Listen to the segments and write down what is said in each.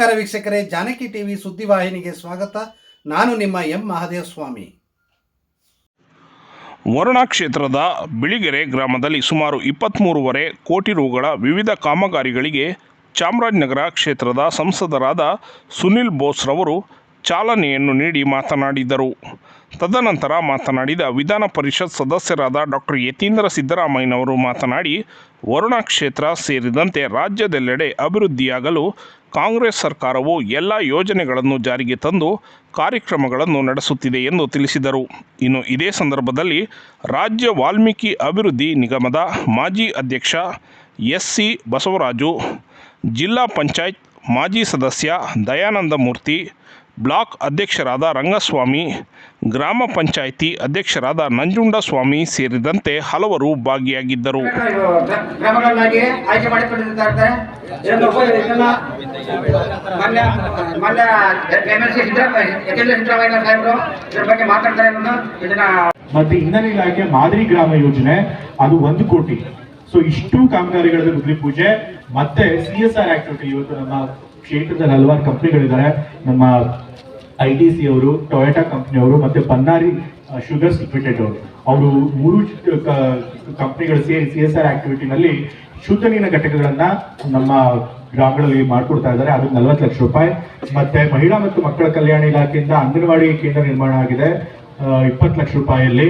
ನಮಸ್ಕಾರ ವೀಕ್ಷಕರೇ, ಜಾನಕಿ ಟಿವಿ ಸುದ್ದಿವಾಹಿನಿಗೆ ಸ್ವಾಗತ. ನಾನು ನಿಮ್ಮ ಎಂ ಮಹಾದೇವ ಸ್ವಾಮಿ ವರುಣಾ ಕ್ಷೇತ್ರದ ಬಿಳಿಗೆರೆ ಗ್ರಾಮದಲ್ಲಿ ಸುಮಾರು ಇಪ್ಪತ್ತ್ಮೂರುವರೆ ಕೋಟಿ ರುಗಳ ವಿವಿಧ ಕಾಮಗಾರಿಗಳಿಗೆ ಚಾಮರಾಜನಗರ ಕ್ಷೇತ್ರದ ಸಂಸದರಾದ ಸುನಿಲ್ ಬೋಸ್ರವರು ಚಾಲನೆಯನ್ನು ನೀಡಿ ಮಾತನಾಡಿದರು. ತದನಂತರ ಮಾತನಾಡಿದ ವಿಧಾನ ಪರಿಷತ್ ಸದಸ್ಯರಾದ ಡಾಕ್ಟರ್ ಯತೀಂದ್ರ ಸಿದ್ದರಾಮಯ್ಯನವರು ಮಾತನಾಡಿ ವರುಣಾ ಕ್ಷೇತ್ರ ಸೇರಿದಂತೆ ರಾಜ್ಯದೆಲ್ಲೆಡೆ ಅಭಿವೃದ್ಧಿಯಾಗಲು ಕಾಂಗ್ರೆಸ್ ಸರ್ಕಾರವು ಎಲ್ಲ ಯೋಜನೆಗಳನ್ನು ಜಾರಿಗೆ ತಂದು ಕಾರ್ಯಕ್ರಮಗಳನ್ನು ನಡೆಸುತ್ತಿದೆ ಎಂದು ತಿಳಿಸಿದರು. ಇನ್ನು ಇದೇ ಸಂದರ್ಭದಲ್ಲಿ ರಾಜ್ಯ ವಾಲ್ಮೀಕಿ ಅಭಿವೃದ್ಧಿ ನಿಗಮದ ಮಾಜಿ ಅಧ್ಯಕ್ಷ ಎಸ್ ಸಿ ಬಸವರಾಜು, ಜಿಲ್ಲಾ ಪಂಚಾಯತ್ ಮಾಜಿ ಸದಸ್ಯ ದಯಾನಂದ ಮೂರ್ತಿ ಬ್ಲಾಕ್ ಅಧ್ಯಕ್ಷರಾದ ರಂಗಸ್ವಾಮಿ ಗ್ರಾಮ ಪಂಚಾಯಿತಿ ಅಧ್ಯಕ್ಷರಾದ ನಂಜುಂಡಸ್ವಾಮಿ ಸೇರಿದಂತೆ ಹಲವರು ಭಾಗಿಯಾಗಿದ್ದರು. ಮತ್ತೆ ಇಂಧನ ಇಲಾಖೆ ಮಾದರಿ ಗ್ರಾಮ ಯೋಜನೆ ಅದು ಒಂದು ಕೋಟಿ. ಸೊ ಇಷ್ಟು ಕಾಮಗಾರಿಗಳ ಪೂಜೆ ಮತ್ತೆ ಸಿ ಎಸ್ ಆರ್ ಆಕ್ಟಿವಿಟಿ ಇವತ್ತು ನಮ್ಮ ಕ್ಷೇತ್ರದಲ್ಲಿ ಹಲವಾರು ಕಂಪ್ನಿಗಳಿದ್ದಾರೆ. ನಮ್ಮ ಐ ಟಿ ಸಿ ಅವರು ಟೊಯೋಟಾ ಕಂಪ್ನಿಯವರು ಮತ್ತೆ ಬನ್ನಾರಿ ಶುಗರ್ಸ್ ಲಿಮಿಟೆಡ್ ಅವರು. ಅವರು ಮೂರು ಕಂಪ್ನಿಗಳು ಸೇರಿ ಸಿ ಎಸ್ ಆರ್ ಆಕ್ಟಿವಿಟಿನಲ್ಲಿ ಶುದ್ಧ ನೀರಿನ ಘಟಕಗಳನ್ನ ನಮ್ಮ ಗ್ರಾಮಗಳಲ್ಲಿ ಮಾಡ್ಕೊಡ್ತಾ ಇದ್ದಾರೆ. ಅದು ನಲವತ್ತು ಲಕ್ಷ ರೂಪಾಯಿ. ಮತ್ತೆ ಮಹಿಳಾ ಮತ್ತು ಮಕ್ಕಳ ಕಲ್ಯಾಣ ಇಲಾಖೆಯಿಂದ ಅಂಗನವಾಡಿ ಕೇಂದ್ರ ನಿರ್ಮಾಣ ಆಗಿದೆ. ಇಪ್ಪತ್ತು ಲಕ್ಷ ರೂಪಾಯಿಯಲ್ಲಿ.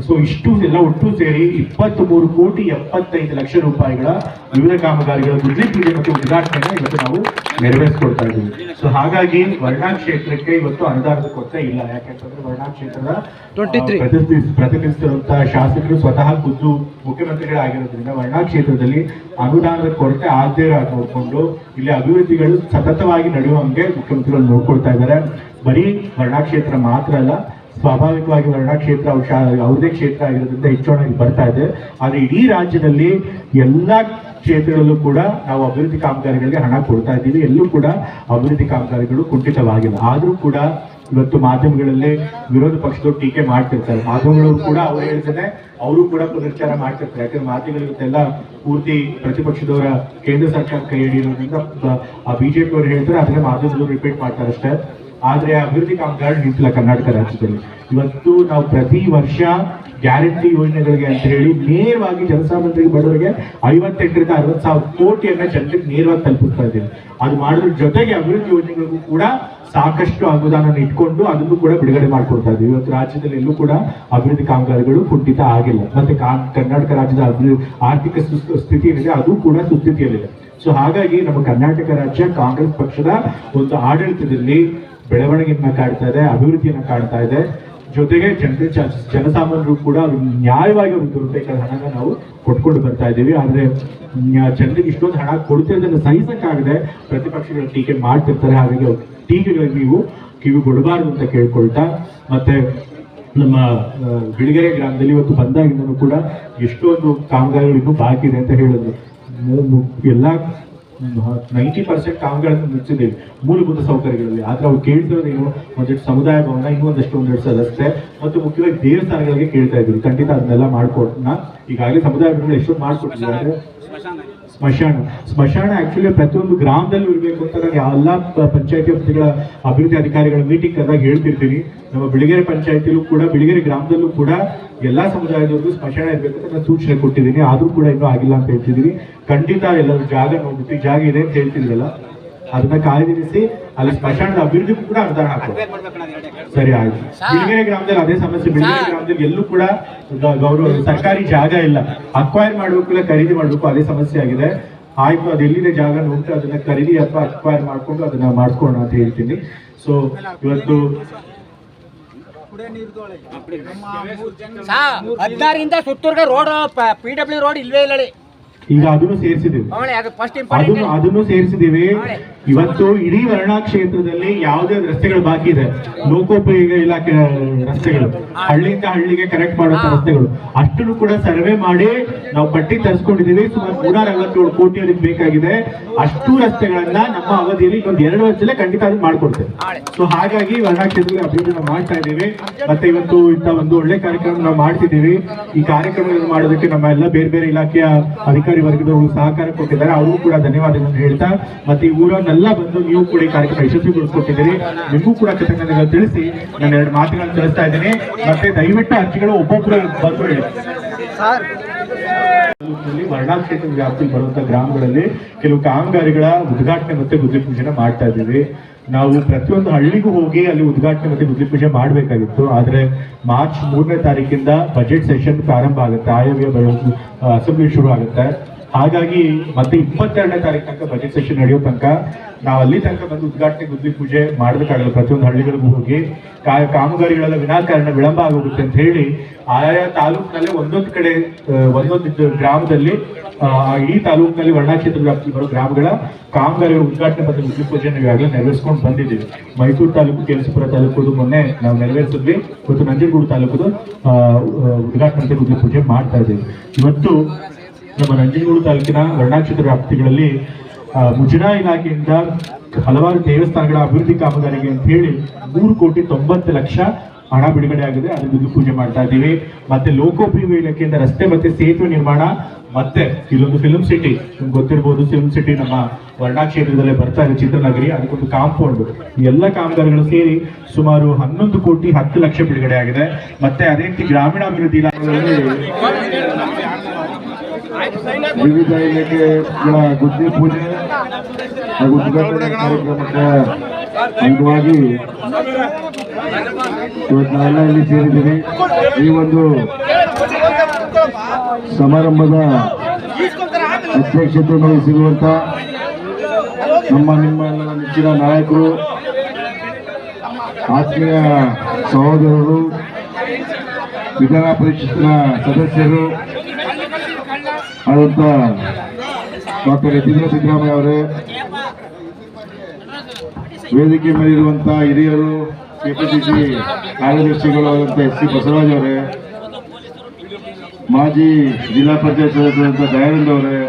ಸೊ ಇಷ್ಟು ಎಲ್ಲ ಒಟ್ಟು ಸೇರಿ ಇಪ್ಪತ್ತ್ ಮೂರು ಕೋಟಿ ಎಪ್ಪತ್ತೈದು ಲಕ್ಷ ರೂಪಾಯಿಗಳ ವಿವಿಧ ಕಾಮಗಾರಿಗಳ ಗುಡ್ಲಿ ಪೂಜೆ ಮತ್ತು ಉದ್ಘಾಟನೆಯನ್ನು ಇವತ್ತು ನಾವು ನೆರವೇರಿಸ್ಕೊಡ್ತಾ ಇದ್ದೀವಿ. ಸೊ ಹಾಗಾಗಿ ವರ್ಣಾ ಕ್ಷೇತ್ರಕ್ಕೆ ಇವತ್ತು ಅನುದಾನದ ಕೊರತೆ ಇಲ್ಲ. ಯಾಕೆಂತಂದ್ರೆ ವರ್ಣಾ ಕ್ಷೇತ್ರದ ಪ್ರತಿನಿಧಿ- ಪ್ರತಿನಿಧಿಸಿರುವಂತಹ ಶಾಸಕರು ಸ್ವತಃ ಖುದ್ದು ಮುಖ್ಯಮಂತ್ರಿಗಳಾಗಿರೋದ್ರಿಂದ ವರ್ಣಾ ಕ್ಷೇತ್ರದಲ್ಲಿ ಅನುದಾನದ ಕೊರತೆ ಆಗದೇ ನೋಡಿಕೊಂಡು ಇಲ್ಲಿ ಅಭಿವೃದ್ಧಿಗಳು ಸತತವಾಗಿ ನಡೆಯುವಂಗೆ ಮುಖ್ಯಮಂತ್ರಿಗಳು ನೋಡ್ಕೊಳ್ತಾ ಇದ್ದಾರೆ. ಬರೀ ವರ್ಣಾ ಕ್ಷೇತ್ರ ಮಾತ್ರ ಅಲ್ಲ ಸ್ವಾಭಾವಿಕವಾಗಿ ವರ್ಣ ಕ್ಷೇತ್ರ ಅವ್ರದೇ ಕ್ಷೇತ್ರ ಆಗಿರೋದ್ರಿಂದ ಹೆಚ್ಚು ಬರ್ತಾ ಇದೆ. ಆದರೆ ಇಡೀ ರಾಜ್ಯದಲ್ಲಿ ಎಲ್ಲಾ ಕ್ಷೇತ್ರಗಳಲ್ಲೂ ಕೂಡ ನಾವು ಅಭಿವೃದ್ಧಿ ಕಾಮಗಾರಿಗಳಿಗೆ ಹಣ ಕೊಡ್ತಾ ಇದ್ದೀವಿ. ಎಲ್ಲೂ ಕೂಡ ಅಭಿವೃದ್ಧಿ ಕಾಮಗಾರಿಗಳು ಕುಂಠಿತವಾಗಿಲ್ಲ. ಆದರೂ ಕೂಡ ಇವತ್ತು ಮಾಧ್ಯಮಗಳಲ್ಲಿ ವಿರೋಧ ಪಕ್ಷದವ್ರು ಟೀಕೆ ಮಾಡ್ತಿರ್ತಾರೆ. ಮಾಧ್ಯಮಗಳು ಕೂಡ ಅವ್ರು ಹೇಳ್ತಾರೆ ಅವರು ಕೂಡ ಪುನರ್ಚಾರ ಮಾಡ್ತಿರ್ತಾರೆ. ಯಾಕಂದ್ರೆ ಮಾಧ್ಯಮಗಳಿಗೆಲ್ಲ ಪೂರ್ತಿ ಪ್ರತಿಪಕ್ಷದವರ ಕೇಂದ್ರ ಸರ್ಕಾರ ಕೈ ಹಿಡಿಯೋದ್ರಿಂದ ಬಿಜೆಪಿಯವರು ಹೇಳ್ತಾರೆ, ಅದನ್ನ ಮಾಧ್ಯಮದವರು ರಿಪೀಟ್ ಮಾಡ್ತಾರೆ ಅಷ್ಟೇ. ಆದ್ರೆ ಅಭಿವೃದ್ಧಿ ಕಾಮಗಾರಿ ನಿಂತಿಲ್ಲ ಕರ್ನಾಟಕ ರಾಜ್ಯದಲ್ಲಿ. ಇವತ್ತು ನಾವು ಪ್ರತಿ ವರ್ಷ ಗ್ಯಾರಂಟಿ ಯೋಜನೆಗಳಿಗೆ ಅಂತ ಹೇಳಿ ನೇರವಾಗಿ ಜನಸಾಮಾನ್ಯರಿಗೆ ಬಡವರಿಗೆ ಐವತ್ತೆಂಟರಿಂದ ಅರವತ್ತು ಸಾವಿರ ಕೋಟಿಯನ್ನ ಜನರಿಗೆ ನೇರವಾಗಿ ತಲುಪಿಸ್ತಾ ಇದ್ದೀವಿ. ಅದು ಮಾಡೋದ್ರ ಜೊತೆಗೆ ಅಭಿವೃದ್ಧಿ ಯೋಜನೆಗಳಿಗೂ ಕೂಡ ಸಾಕಷ್ಟು ಅನುದಾನ ಇಟ್ಕೊಂಡು ಅದನ್ನು ಕೂಡ ಬಿಡುಗಡೆ ಮಾಡ್ಕೊಡ್ತಾ ಇದ್ದೀವಿ. ಇವತ್ತು ರಾಜ್ಯದಲ್ಲಿ ಎಲ್ಲೂ ಕೂಡ ಅಭಿವೃದ್ಧಿ ಕಾಮಗಾರಿಗಳು ಕುಂಠಿತ ಆಗಿಲ್ಲ. ಮತ್ತೆ ಕರ್ನಾಟಕ ರಾಜ್ಯದ ಅಭಿವೃದ್ಧಿ, ಆರ್ಥಿಕ ಸ್ಥಿತಿ ಏನಿದೆ ಅದು ಕೂಡ ಸುಸ್ಥಿತಿಯಲ್ಲಿದೆ. ಸೊ ಹಾಗಾಗಿ ನಮ್ಮ ಕರ್ನಾಟಕ ರಾಜ್ಯ, ಕಾಂಗ್ರೆಸ್ ಪಕ್ಷದ ಒಂದು ಆಡಳಿತದಲ್ಲಿ ಬೆಳವಣಿಗೆಯನ್ನ ಕಾಡ್ತಾ ಇದೆ, ಅಭಿವೃದ್ಧಿಯನ್ನ ಕಾಡ್ತಾ ಇದೆ. ಜೊತೆಗೆ ಜನತೆ ಜ- ಜನಸಾಮಾನ್ಯರು ಕೂಡ ನ್ಯಾಯವಾಗಿ ಅವ್ರಿಗೆ ದೊರಕಬೇಕಾದ ಹಣನ ನಾವು ಕೊಟ್ಕೊಂಡು ಬರ್ತಾ ಇದ್ದೀವಿ. ಆದರೆ ಜನರಿಗೆ ಇಷ್ಟೊಂದು ಹಣ ಕೊಡ್ತಿರೋದನ್ನ ಸಹಿಸಕ್ಕಾಗದೆ ಪ್ರತಿಪಕ್ಷಗಳು ಟೀಕೆ ಮಾಡ್ತಿರ್ತಾರೆ. ಹಾಗಾಗಿ ಟೀಕೆಗಳಿಗೆ ನೀವು ಕಿವಿ ಕೊಡಬಾರ್ದು ಅಂತ ಕೇಳ್ಕೊಳ್ತಾ, ಮತ್ತೆ ನಮ್ಮ ಬಿಳಿಗೆರೆ ಗ್ರಾಮದಲ್ಲಿ ಇವತ್ತು ಬಂದಾಗಿಂದನೂ ಕೂಡ ಎಷ್ಟೊಂದು ಕಾಮಗಾರಿಗಳು ಇನ್ನೂ ಬಾಕಿ ಇದೆ ಅಂತ ಹೇಳಿದ್ರು. ಎಲ್ಲ ನೈಂಟಿ ಪರ್ಸೆಂಟ್ ಕಾಮಗಳನ್ನು ಮುಗಿಸಿದ್ದೀವಿ ಮೂಲಭೂತ ಸೌಕರ್ಯಗಳಲ್ಲಿ. ಆದ್ರೆ ಅವ್ರು ಕೇಳ್ತಿರೋದೇನು? ಒಂದೆರಡು ಸಮುದಾಯ ಭವನ, ಇನ್ನೂ ಒಂದಷ್ಟು ಒಂದೆರಡು ಸದಸ್ಯೆ ಮತ್ತು ಮುಖ್ಯವಾಗಿ ದೇವಸ್ಥಾನಗಳಿಗೆ ಕೇಳ್ತಾ ಇದ್ರು ಖಂಡಿತ ಅದನ್ನೆಲ್ಲ ಮಾಡ್ಕೊಡ್ನ ಈಗಾಗಲೇ ಸಮುದಾಯ ಭವನಗಳು ಎಷ್ಟೊಂದು ಮಾಡ್ಕೊಟ್ಟಿದ್ದಾರೆ. ಸ್ಮಶಾನ. ಸ್ಮಶಾನ. ಆಕ್ಚುಲಿ ಪ್ರತಿಯೊಂದು ಗ್ರಾಮದಲ್ಲೂ ಇರಬೇಕು ಅಂತ ನಾನು ಎಲ್ಲ ಪಂಚಾಯತಿ ವ್ಯಕ್ತಿಗಳ ಅಭಿವೃದ್ಧಿ ಅಧಿಕಾರಿಗಳ ಮೀಟಿಂಗ್ ಕರೆದಾಗ ಹೇಳ್ತಿರ್ತೀನಿ. ನಮ್ಮ ಬಿಳಿಗೆರೆ ಪಂಚಾಯತಿಲೂ ಕೂಡ, ಬಿಳಿಗೆರೆ ಗ್ರಾಮದಲ್ಲೂ ಕೂಡ ಎಲ್ಲಾ ಸಮುದಾಯದವ್ರಿಗೂ ಸ್ಮಶಾನ ಇರಬೇಕು ಅಂತ ಸೂಚನೆ ಕೊಟ್ಟಿದ್ದೀನಿ. ಆದ್ರೂ ಕೂಡ ಇನ್ನೂ ಆಗಿಲ್ಲ ಅಂತ ಹೇಳ್ತಿದ್ದೀನಿ. ಖಂಡಿತ ಎಲ್ಲರೂ ಜಾಗ ನೋಡ್ಬಿಟ್ಟು ಜಾಗ ಇದೆ ಅಂತ ಹೇಳ್ತಿದ್ರಲ್ಲ ಅದನ್ನ ಕಾಯ್ದಿರಿಸಿ ಅಲ್ಲಿ ಸ್ಮಶಾನದ ಅಭಿವೃದ್ಧಿಗೂ ಕೂಡ ಅನುದಾನ ಹಾಕೋ ಸರಿ ಆಯ್ತು. ಬಿಳಿಗೆರೆ ಗ್ರಾಮದಲ್ಲಿ ಅದೇ ಸಮಸ್ಯೆ ಬಿಳಿಗೆರೆ ಗ್ರಾಮದಲ್ಲಿ ಎಲ್ಲೂ ಕೂಡ ಗೌರವ ಸರ್ಕಾರಿ ಜಾಗ ಇಲ್ಲ. ಅಕ್ವೈರ್ ಮಾಡಬೇಕು ಇಲ್ಲ ಖರೀದಿ ಮಾಡಬೇಕು ಅದೇ ಸಮಸ್ಯೆ ಆಗಿದೆ. ಆಯ್ತು ಅದು ಎಲ್ಲಿದೆ ಜಾಗ ನೋಡ್ಬಿಟ್ಟು ಅದನ್ನ ಖರೀದಿ ಅಥವಾ ಅಕ್ವೈರ್ ಮಾಡ್ಕೊಂಡು ಅದನ್ನ ಮಾಡ್ಕೊಳ್ಳೋಣ ಅಂತ ಹೇಳ್ತೀನಿ. ಸೊ. ಇವತ್ತು ಹದಿನಾರಿಂದ ಸುತ್ತೂರ್ಗ ರೋಡ್ ಪಿ ಡಬ್ಲ್ಯೂ ರೋಡ್ ಇಲ್ವೇ ಇಲ್ಲ ಈಗ ಅದನ್ನು ಸೇರಿಸಿದೀವಿ ಅದನ್ನು ಅದನ್ನು ಸೇರಿಸಿದೀವಿ. ಇವತ್ತು ಇಡೀ ವರ್ಣಾ ಕ್ಷೇತ್ರದಲ್ಲಿ ಯಾವುದೇ ರಸ್ತೆಗಳು ಬಾಕಿ ಇದೆ. ಲೋಕೋಪಯೋಗ ಇಲಾಖೆ ರಸ್ತೆಗಳು ಹಳ್ಳಿಯಿಂದ ಹಳ್ಳಿಗೆ ಕನೆಕ್ಟ್ ಮಾಡುವಂತ ರಸ್ತೆಗಳು. ಅಷ್ಟನ್ನು ಕೂಡ ಸರ್ವೆ ಮಾಡಿ ನಾವು ಪಟ್ಟಿ ತರಿಸ್ಕೊಂಡಿದ್ದೀವಿ ಸುಮಾರು ನೂರ ಅರವತ್ತೇಳು ಕೋಟಿ ಅದಕ್ಕೆ ಬೇಕಾಗಿದೆ. ಅಷ್ಟು ರಸ್ತೆಗಳನ್ನ ನಮ್ಮ ಅವಧಿಯಲ್ಲಿ ಇನ್ನೊಂದು ಎರಡು ವರ್ಷದಲ್ಲೇ ಖಂಡಿತ ಅದನ್ನ ಮಾಡ್ಕೊಡ್ತೇವೆ. ಸೊ ಹಾಗಾಗಿ ವರ್ಣಾ ಕ್ಷೇತ್ರದಲ್ಲಿ ಅಭಿವೃದ್ಧಿ ನಾವು ಮಾಡ್ತಾ ಇದ್ದೀವಿ. ಮತ್ತೆ ಇವತ್ತು ಇಂಥ ಒಂದು ಒಳ್ಳೆ ಕಾರ್ಯಕ್ರಮ ನಾವು ಮಾಡ್ತಿದ್ದೀವಿ. ಈ ಕಾರ್ಯಕ್ರಮಗಳನ್ನು ಮಾಡೋದಕ್ಕೆ ನಮ್ಮ ಎಲ್ಲ ಬೇರೆ ಬೇರೆ ಇಲಾಖೆಯ ಅಧಿಕಾರಿ ಅಧಿಕಾರಿ ವರ್ಗದವರು ಸಹಕಾರ ಕೊಟ್ಟಿದ್ದಾರೆ ಅವರು ಕೂಡ ಧನ್ಯವಾದಗಳನ್ನು ಹೇಳ್ತಾ, ಮತ್ತೆ ಈ ಊರನ್ನೆಲ್ಲ ಬಂದು ನೀವು ಕೂಡ ಈ ಕಾರ್ಯಕ್ರಮ ಯಶಸ್ವಿಗೊಳಿಸ್ಕೊಟ್ಟಿದ್ದೀರಿ. ನಿಮಗೂ ಕೂಡ ಕೃತಜ್ಞತೆಗಳು ತಿಳಿಸಿ, ನಾನು ಎರಡು ಮಾತುಗಳನ್ನು ತಿಳಿಸ್ತಾ ಇದ್ದೀನಿ. ಮತ್ತೆ ದಯವಿಟ್ಟು ಅರ್ಜಿಗಳು ಒಬ್ಬೊಬ್ಬರು ಬಂದು ಹೇಳಿ ವರ್ಣಾ ಕ್ಷೇತ್ರ ವ್ಯಾಪ್ತಿ ಬರುವಂತಹ ಗ್ರಾಮಗಳಲ್ಲಿ ಕೆಲವು ಕಾಮಗಾರಿಗಳ ಉದ್ಘಾಟನೆ ಮತ್ತೆ ಗುದ್ಲಿ ಪೂಜೆನ ಮಾಡ್ತಾ ಇದ್ದೀವಿ. ನಾವು ಪ್ರತಿಯೊಂದು ಹಳ್ಳಿಗೂ ಹೋಗಿ ಅಲ್ಲಿ ಉದ್ಘಾಟನೆ ಮತ್ತೆ ಗುದ್ಲಿ ಪೂಜೆ ಮಾಡಬೇಕಾಗಿತ್ತು. ಆದ್ರೆ ಮಾರ್ಚ್ ಮೂರನೇ ತಾರೀಕಿಂದ ಬಜೆಟ್ ಸೆಷನ್ ಪ್ರಾರಂಭ ಆಗುತ್ತೆ. ಆಯವ್ಯ ಅಸೆಂಬ್ಲಿ ಶುರು ಆಗುತ್ತೆ. ಹಾಗಾಗಿ ಮತ್ತೆ ಇಪ್ಪತ್ತೆರಡನೇ ತಾರೀಕು ತನಕ ಬಜೆಟ್ ಸೆಷನ್ ನಡೆಯೋ ತನಕ ನಾವು ಅಲ್ಲಿ ತನಕ ಬಂದು ಉದ್ಘಾಟನೆ ಗುದ್ಲಿ ಪೂಜೆ ಮಾಡಬೇಕಾಗಲ್ಲ ಪ್ರತಿಯೊಂದು ಹಳ್ಳಿಗಳಿಗೂ ಹೋಗಿ ಕಾಮಗಾರಿಗಳೆಲ್ಲ ವಿನಾಕಾರಣ ವಿಳಂಬ ಆಗೋಗುತ್ತೆ ಅಂತ ಹೇಳಿ ಆಯಾ ತಾಲೂಕಿನಲ್ಲಿ ಒಂದೊಂದು ಕಡೆ ಒಂದೊಂದು ಗ್ರಾಮದಲ್ಲಿ ಈ ತಾಲೂಕಿನಲ್ಲಿ ವರ್ಣಾಕ್ಷೇತ್ರ ವ್ಯಾಪ್ತಿ ಬರೋ ಗ್ರಾಮಗಳ ಕಾಮಗಾರಿಗಳ ಉದ್ಘಾಟನೆ ಮತ್ತು ಗುದ್ಲಿ ಪೂಜೆ ನಾವು ಈಗಾಗಲೇ ನೆರವೇರಿಸ್ಕೊಂಡು ಬಂದಿದ್ದೀವಿ. ಮೈಸೂರು ತಾಲೂಕು ಕೆಲಸಪುರ ತಾಲೂಕು ಮೊನ್ನೆ ನಾವು ನೆರವೇರಿಸಿದ್ವಿ. ಮತ್ತು ನಂಜನಗೂಡು ಆ, ಉದ್ಘಾಟನೆ ಗುದ್ಲಿ ಪೂಜೆ ಮಾಡ್ತಾ ಇದ್ದೀವಿ. ಇವತ್ತು ನಮ್ಮ ನಂಜನಗೂಡು ತಾಲೂಕಿನ ವರ್ಣಾಕ್ಷೇತ್ರ ವ್ಯಾಪ್ತಿಗಳಲ್ಲಿ ಮುಜುನಾ ಇಲಾಖೆಯಿಂದ ಹಲವಾರು ದೇವಸ್ಥಾನಗಳ ಅಭಿವೃದ್ಧಿ ಕಾಮಗಾರಿಗೆ ಅಂತ ಹೇಳಿ ಮೂರು ಕೋಟಿ ತೊಂಬತ್ತು ಲಕ್ಷ ಹಣ ಬಿಡುಗಡೆ ಆಗಿದೆ. ಪೂಜೆ ಮಾಡ್ತಾ ಇದ್ದೀವಿ. ಮತ್ತೆ ಲೋಕೋಪಯೋಗಿ ಇಲಾಖೆಯಿಂದ ರಸ್ತೆ ಮತ್ತೆ ಸೇತುವೆ ನಿರ್ಮಾಣ, ಮತ್ತೆ ಇಲ್ಲೊಂದು ಫಿಲ್ಮ್ ಸಿಟಿ ನಿಮ್ಗೆ ಗೊತ್ತಿರ್ಬೋದು ಫಿಲ್ಮ್ ಸಿಟಿ ನಮ್ಮ ವರ್ಣಾ ಕ್ಷೇತ್ರದಲ್ಲೇ ಬರ್ತಾ ಇದೆ, ಚಿತ್ರನಗರಿ. ಅದಕ್ಕೊಂದು ಕಾಂಪೌಂಡ್ ಈ ಎಲ್ಲ ಕಾಮಗಾರಿಗಳು ಸೇರಿ ಸುಮಾರು ಹನ್ನೊಂದು ಕೋಟಿ ಹತ್ತು ಲಕ್ಷ ಬಿಡುಗಡೆ ಆಗಿದೆ. ಮತ್ತೆ ಅದೇ ರೀತಿ ಗ್ರಾಮೀಣಾಭಿವೃದ್ಧಿ ಇಲಾಖೆಯಲ್ಲಿ ವಿವಿಧ ಇಲಾಖೆಗಳ ಗುದ್ದಿ ಪೂಜೆ ಹಾಗೂ ಉದ್ಘಾಟನೆ ಕಾರ್ಯಕ್ರಮಕ್ಕೆ ಅಂಗವಾಗಿ ಇವತ್ತು ನಾವೆಲ್ಲ ಇಲ್ಲಿ ಸೇರಿದ್ದೀವಿ. ಈ ಒಂದು ಸಮಾರಂಭದ ಅಧ್ಯಕ್ಷತೆ ವಹಿಸಿರುವಂತ ನಮ್ಮ ನಿಮ್ಮ ನೆಚ್ಚಿನ ನಾಯಕರು, ಆತ್ಮೀಯ ಸಹೋದರರು, ವಿಧಾನ ಪರಿಷತ್ತಿನ ಸದಸ್ಯರು ಆದಂತ ಡಾಕ್ಟರ್ ಯತೀಂದ್ರ ಸಿದ್ದರಾಮಯ್ಯ ಅವರೇ, ವೇದಿಕೆ ಮೇಲಿರುವಂತ ಹಿರಿಯರು, ಕೆಪಿಸಿಸಿ ಕಾರ್ಯದರ್ಶಿಗಳು ಆದಂತಹ ಎಸ್ ಸಿ ಬಸವರಾಜ್ ಅವರೇ, ಮಾಜಿ ಜಿಲ್ಲಾ ಪಂಚಾಯತ್ ಸದಸ್ಯರಾದಂತ ದಯಾನಂದ ಅವರೇ,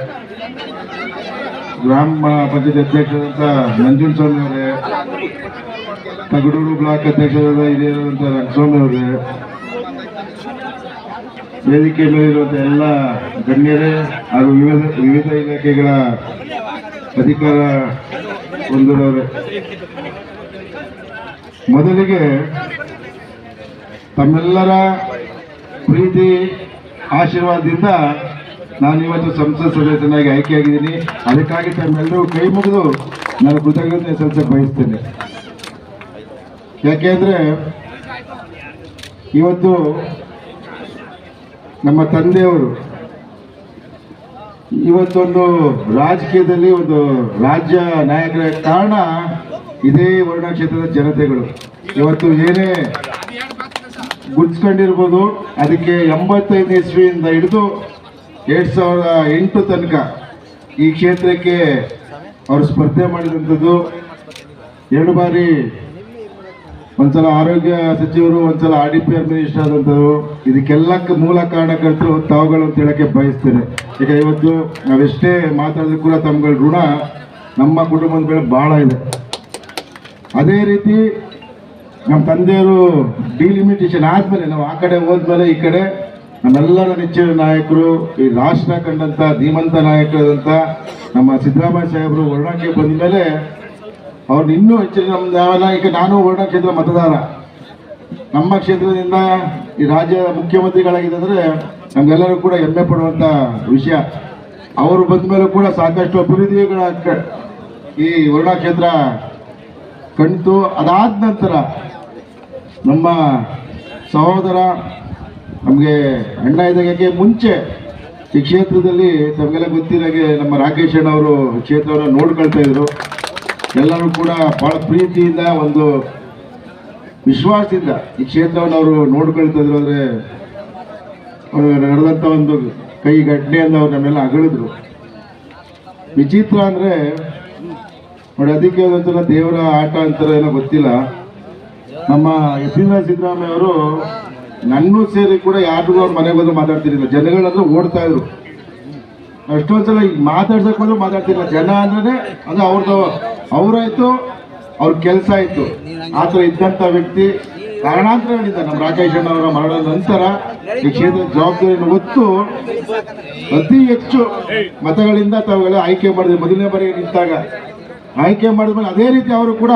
ಗ್ರಾಮ ಪಂಚಾಯತ್ ಅಧ್ಯಕ್ಷರಾದಂಥ ನಂಜುನ್ ಸ್ವಾಮಿ ಅವರೇ, ತಗಡೂರು ಬ್ಲಾಕ್ ಅಧ್ಯಕ್ಷರಾದ ಹಿರಿಯರಾದಂತ ರಂಗಸ್ವಾಮಿ ಅವರೇ, ವೇದಿಕೆ ಮೇಲಿರುವಂತಹ ಎಲ್ಲ ಗಣ್ಯರೇ ಹಾಗೂ ವಿವಿಧ ವಿವಿಧ ಇಲಾಖೆಗಳ ಅಧಿಕಾರ ಹೊಂದಿರೋರೆ ಮೊದಲಿಗೆ ತಮ್ಮೆಲ್ಲರ ಪ್ರೀತಿ, ಆಶೀರ್ವಾದದಿಂದ ನಾನು ಇವತ್ತು ಸಂಸತ್ ಸದಸ್ಯನಾಗಿ ಆಯ್ಕೆಯಾಗಿದ್ದೀನಿ. ಅದಕ್ಕಾಗಿ ತಮ್ಮೆಲ್ಲರೂ ಕೈ ಮುಗಿದು ನಾನು ಕೃತಜ್ಞತೆ ಸಲ್ಲಿಸಕ್ಕೆ ಬಯಸ್ತೇನೆ. ಯಾಕೆಂದ್ರೆ ಇವತ್ತು ನಮ್ಮ ತಂದೆಯವರು ಇವತ್ತೊಂದು ರಾಜಕೀಯದಲ್ಲಿ ಒಂದು ರಾಜ್ಯ ನಾಯಕರ ಕಾರಣ ಇದೇ ವರ್ಣ ಕ್ಷೇತ್ರದ ಜನತೆಗಳು. ಇವತ್ತು ಏನೇ ಗುರ್ಸ್ಕೊಂಡಿರ್ಬೋದು ಅದಕ್ಕೆ ಎಂಬತ್ತೈದು ಇಸ್ವಿಯಿಂದ ಹಿಡಿದು ಎರಡ್ ಸಾವಿರದ ಎಂಟು ತನಕ ಈ ಕ್ಷೇತ್ರಕ್ಕೆ ಅವರು ಸ್ಪರ್ಧೆ ಮಾಡಿದಂಥದ್ದು ಎರಡು ಬಾರಿ ಒಂದ್ಸಲ ಆರೋಗ್ಯ ಸಚಿವರು, ಒಂದ್ಸಲ ಆರ್ ಮಿನಿಸ್ಟರ್ ಆದಂಥವ್ರು ಇದಕ್ಕೆಲ್ಲಕ್ಕೆ ಮೂಲ ಕಾರಣಕರ್ತರು ತಾವುಗಳು ಅಂತ ಹೇಳಕ್ಕೆ ಬಯಸ್ತೇನೆ. ಈಗ ಇವತ್ತು ನಾವೆಷ್ಟೇ ಮಾತಾಡಿದ್ರು ಕೂಡ ತಮ್ಮಗಳ ಋಣ ನಮ್ಮ ಕುಟುಂಬದ ಮೇಲೆ ಬಹಳ ಇದೆ. ಅದೇ ರೀತಿ ನಮ್ಮ ತಂದೆಯವರು ಡಿಲಿಮಿಟೇಷನ್ ಆದ್ಮೇಲೆ, ನಾವು ಆ ಕಡೆ ಹೋದ್ಮೇಲೆ ಈ ಕಡೆ ನಮ್ಮೆಲ್ಲರ ನೆಚ್ಚಿನ ನಾಯಕರು, ಈ ರಾಷ್ಟ್ರ ಕಂಡಂತ ಧೀಮಂತ ನಾಯಕರಾದಂಥ ನಮ್ಮ ಸಿದ್ದರಾಮಯ್ಯ ಸಾಹೇಬರು ವರ್ಣಕ್ಕೆ ಬಂದ ಮೇಲೆ ಅವ್ರು ಇನ್ನೂ ಹೆಚ್ಚಿನ ನಮ್ಮ ಯಾವೆಲ್ಲ ಈಗ ನಾನು ವರ್ಣ ಕ್ಷೇತ್ರ ಮತದಾರ. ನಮ್ಮ ಕ್ಷೇತ್ರದಿಂದ ಈ ರಾಜ್ಯ ಮುಖ್ಯಮಂತ್ರಿಗಳಾಗಿದ್ದಂದ್ರೆ ನಮ್ಗೆಲ್ಲರೂ ಕೂಡ ಹೆಮ್ಮೆ ಪಡುವಂತ ವಿಷಯ. ಅವರು ಬಂದ ಮೇಲೂ ಕೂಡ ಸಾಕಷ್ಟು ಅಭಿವೃದ್ಧಿಗಳ ಈ ವರ್ಣ ಕ್ಷೇತ್ರ ಕಣ್ತು ಅದಾದ ನಂತರ ನಮ್ಮ ಸಹೋದರ ನಮಗೆ ಅಣ್ಣ ಇದ್ದಾಗೆ ಮುಂಚೆ ಈ ಕ್ಷೇತ್ರದಲ್ಲಿ ತಮಗೆಲ್ಲ ಗೊತ್ತಿದ್ದಾಗೆ ನಮ್ಮ ರಾಕೇಶ್ ಅಣ್ಣ ಅವರು ಕ್ಷೇತ್ರವನ್ನು ನೋಡ್ಕೊಳ್ತಾ ಇದ್ರು. ಎಲ್ಲರೂ ಕೂಡ ಬಹಳ ಪ್ರೀತಿಯಿಂದ ಒಂದು ವಿಶ್ವಾಸದಿಂದ ಈ ಕ್ಷೇತ್ರವನ್ನು ಅವರು ನೋಡ್ಕೊಳ್ತಾ ಇದ್ರು ಅಂದ್ರೆ ನಡೆದಂತ ಒಂದು ಕೈ ಘಟನೆಯನ್ನು ಅವ್ರು ನಮ್ಮೆಲ್ಲ ಅಗಳಿದ್ರು. ವಿಚಿತ್ರ ಅಂದ್ರೆ ನೋಡಿ ಅದಕ್ಕೆ ಒಂಥರ ದೇವರ ಆಟ ಅಂತಾರ ಏನೋ ಗೊತ್ತಿಲ್ಲ. ನಮ್ಮ ಯತೀಂದ್ರ ಸಿದ್ದರಾಮಯ್ಯ ಅವರು ನನ್ನೂ ಸೇರಿ ಕೂಡ ಯಾರಿಗೂ ಅವ್ರ ಮನೆಗೆ ಬಂದು ಮಾತಾಡ್ತಿರ್ಲಿಲ್ಲ. ಜನಗಳಂದ್ರೆ ಓಡ್ತಾ ಇದ್ರು. ಅಷ್ಟೊಂದ್ಸಲ ಈಗ ಮಾತಾಡ್ಸಕ್ ಬಂದ್ರು ಮಾತಾಡ್ತಿಲ್ಲ ಜನ ಅಂದ್ರೆ ಅಂದ್ರೆ ಅವ್ರದ್ದು ಅವ್ರಾಯ್ತು, ಅವ್ರ ಕೆಲಸ ಆಯ್ತು. ಆ ಥರ ಇದ್ದಂಥ ವ್ಯಕ್ತಿ ಕಾರಣಾಂತರಗಳಿಂದ ನಮ್ಮ ರಾಕೇಶ್ ಅಣ್ಣವರ ಮರಣದ ನಂತರ ಈ ಕ್ಷೇತ್ರದ ಜವಾಬ್ದಾರಿಯನ್ನು ಹೊತ್ತು ಅತಿ ಹೆಚ್ಚು ಮತಗಳಿಂದ ತಾವುಗಳ ಆಯ್ಕೆ ಮಾಡಿದ್ರು ಮೊದಲನೇ ಬಾರಿಗೆ ನಿಂತಾಗ, ಆಯ್ಕೆ ಮಾಡಿದ ಮೇಲೆ ಅದೇ ರೀತಿ ಅವರು ಕೂಡ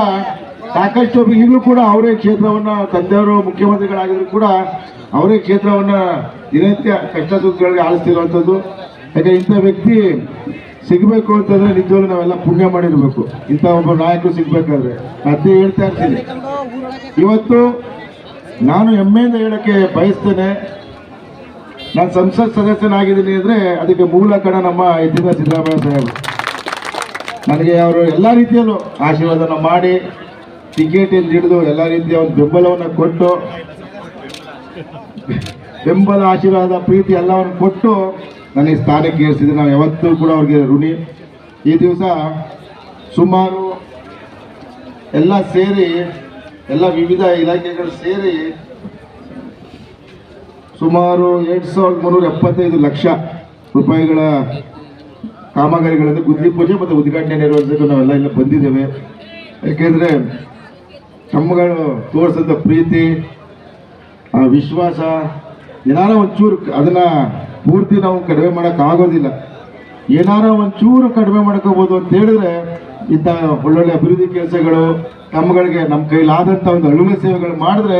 ಸಾಕಷ್ಟು ಈಗಲೂ ಕೂಡ ಅವರೇ ಕ್ಷೇತ್ರವನ್ನ ತಂದೆಯವರು, ಮುಖ್ಯಮಂತ್ರಿಗಳಾಗಿದ್ರು ಕೂಡ ಅವರೇ ಕ್ಷೇತ್ರವನ್ನ ದಿನನಿತ್ಯ ಕಷ್ಟ ಸುಖಗಳಿಗೆ ಆಳಿಸ್ತಿರುವಂಥದ್ದು ಯಾಕೆ ಇಂಥ ವ್ಯಕ್ತಿ ಸಿಗಬೇಕು ಅಂತಂದ್ರೆ ನಿಜವಾಗ್ಲೂ ನಾವೆಲ್ಲ ಪುಣ್ಯ ಮಾಡಿರ್ಬೇಕು. ಇಂಥ ಒಬ್ಬ ನಾಯಕರು ಸಿಗ್ಬೇಕಾದ್ರೆ. ಅದೇ ಹೇಳ್ತಾ ಇರ್ತೀನಿ. ಇವತ್ತು ನಾನು ಹೆಮ್ಮೆಯಿಂದ ಹೇಳಕ್ಕೆ ಬಯಸ್ತೇನೆ. ನಾನು ಸಂಸತ್ ಸದಸ್ಯನಾಗಿದ್ದೀನಿ ಅಂದ್ರೆ ಅದಕ್ಕೆ ಮೂಲ ಕಣ ನಮ್ಮ ಇದ್ದಿದ್ದ ಸಿದ್ದರಾಮಯ್ಯ ಸಾಹೇಬರು. ನನಗೆ ಅವರು ಎಲ್ಲ ರೀತಿಯಲ್ಲೂ ಆಶೀರ್ವಾದನ ಮಾಡಿ ಟಿಕೆಟ್ ಎಂದು ಹಿಡಿದು ಎಲ್ಲ ರೀತಿಯ ಒಂದು ಬೆಂಬಲವನ್ನು ಕೊಟ್ಟು, ಬೆಂಬಲ, ಆಶೀರ್ವಾದ, ಪ್ರೀತಿ ಎಲ್ಲವನ್ನು ಕೊಟ್ಟು ನನಗೆ ಸ್ಥಾನಕ್ಕೆ ಏರಿಸಿದ್ರೆ ನಾವು ಯಾವತ್ತೂ ಕೂಡ ಅವ್ರಿಗೆ ಋಣಿ. ಈ ದಿವಸ ಸುಮಾರು ಎಲ್ಲ ಸೇರಿ, ಎಲ್ಲ ವಿವಿಧ ಇಲಾಖೆಗಳು ಸೇರಿ ಸುಮಾರು ಎರಡು ಸಾವಿರದ ಮುನ್ನೂರ ಎಪ್ಪತ್ತೈದು ಲಕ್ಷ ರೂಪಾಯಿಗಳ ಕಾಮಗಾರಿಗಳನ್ನು ಗುದ್ದಿ ಪೂಜೆ ಮತ್ತು ಉದ್ಘಾಟನೆ ನೆರವೇರಿಸಬೇಕು ನಾವೆಲ್ಲ ಇಲ್ಲ ಬಂದಿದ್ದೇವೆ. ಯಾಕೆಂದರೆ ತಮ್ಮಗಳು ತೋರಿಸಿದ ಪ್ರೀತಿ, ಆ ವಿಶ್ವಾಸ ಏನಾರ ಒಂಚೂರು ಅದನ್ನ ಪೂರ್ತಿ ನಾವು ಕಡಿಮೆ ಮಾಡೋಕೆ ಆಗೋದಿಲ್ಲ. ಏನಾರ ಒಂಚೂರು ಕಡಿಮೆ ಮಾಡ್ಕೋಬೋದು ಅಂತ ಹೇಳಿದ್ರೆ ಇಂಥ ಒಳ್ಳೊಳ್ಳೆ ಅಭಿವೃದ್ಧಿ ಕೆಲಸಗಳು ತಮ್ಮಗಳಿಗೆ ನಮ್ಮ ಕೈಲಾದಂಥ ಒಂದು ಅಳುವೆ ಸೇವೆಗಳು ಮಾಡಿದ್ರೆ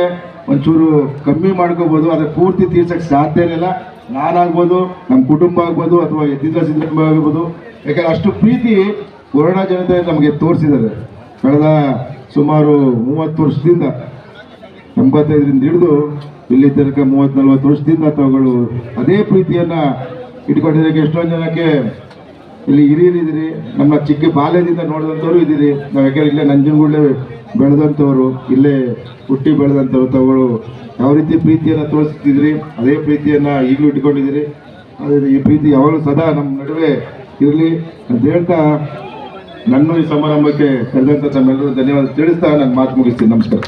ಒಂಚೂರು ಕಮ್ಮಿ ಮಾಡ್ಕೋಬೋದು. ಅದಕ್ಕೆ ಪೂರ್ತಿ ತೀರ್ಸಕ್ಕೆ ಸಾಧ್ಯ ಇಲ್ಲ. ನಾನಾಗ್ಬೋದು ನಮ್ಮ ಕುಟುಂಬ ಆಗ್ಬೋದು ಅಥವಾ ಎದ್ದಿದ್ದ ಸಿದ್ದರಾಮಯ್ಯ ಆಗ್ಬೋದು. ಯಾಕಂದ್ರೆ ಅಷ್ಟು ಪ್ರೀತಿ ಕೊರೋನಾ ಜನತೆ ನಮಗೆ ತೋರಿಸಿದ್ದಾರೆ. ಕಳೆದ ಸುಮಾರು ಮೂವತ್ತು ವರ್ಷದಿಂದ ಎಂಬತ್ತೈದರಿಂದ ಹಿಡಿದು ಇಲ್ಲಿ ತನಕ ಮೂವತ್ತು ನಲ್ವತ್ತು ವರ್ಷದಿಂದ ತಾವುಗಳು ಅದೇ ಪ್ರೀತಿಯನ್ನು ಇಟ್ಕೊಂಡಿದ್ದಕ್ಕೆ ಎಷ್ಟೊಂದು ಜನಕ್ಕೆ ಇಲ್ಲಿ ಹಿರಿಯರಿದ್ದೀರಿ, ನಮ್ಮ ಚಿಕ್ಕ ಬಾಲ್ಯದಿಂದ ನೋಡಿದಂಥವ್ರು ಇದ್ದೀರಿ. ನಾವು ಯಾಕೆಂದ್ರೆ ಇಲ್ಲೇ ನಂಜನಗೂಡಲೇ ಬೆಳೆದಂಥವ್ರು, ಇಲ್ಲೇ ಹುಟ್ಟಿ ಬೆಳೆದಂಥವ್ರು ತಾವುಗಳು ಯಾವ ರೀತಿ ಪ್ರೀತಿಯನ್ನು ತೋರಿಸ್ತಿದ್ರಿ ಅದೇ ಪ್ರೀತಿಯನ್ನು ಈಗಲೂ ಇಟ್ಕೊಂಡಿದ್ದೀರಿ. ಅದೇ ಈ ಪ್ರೀತಿ ಯಾವಾಗಲೂ ಸದಾ ನಮ್ಮ ನಡುವೆ ಇರಲಿ. ಅಂತ ಹೇಳ್ತಾ ನನ್ನ ಈ ಸಮಾರಂಭಕ್ಕೆ ಕರೆದಂಥ ತಮ್ಮೆಲ್ಲರೂ ಧನ್ಯವಾದ ತಿಳಿಸ್ತಾ ನಾನು ಮಾತು ಮುಗಿಸ್ತೀನಿ. ನಮಸ್ಕಾರ.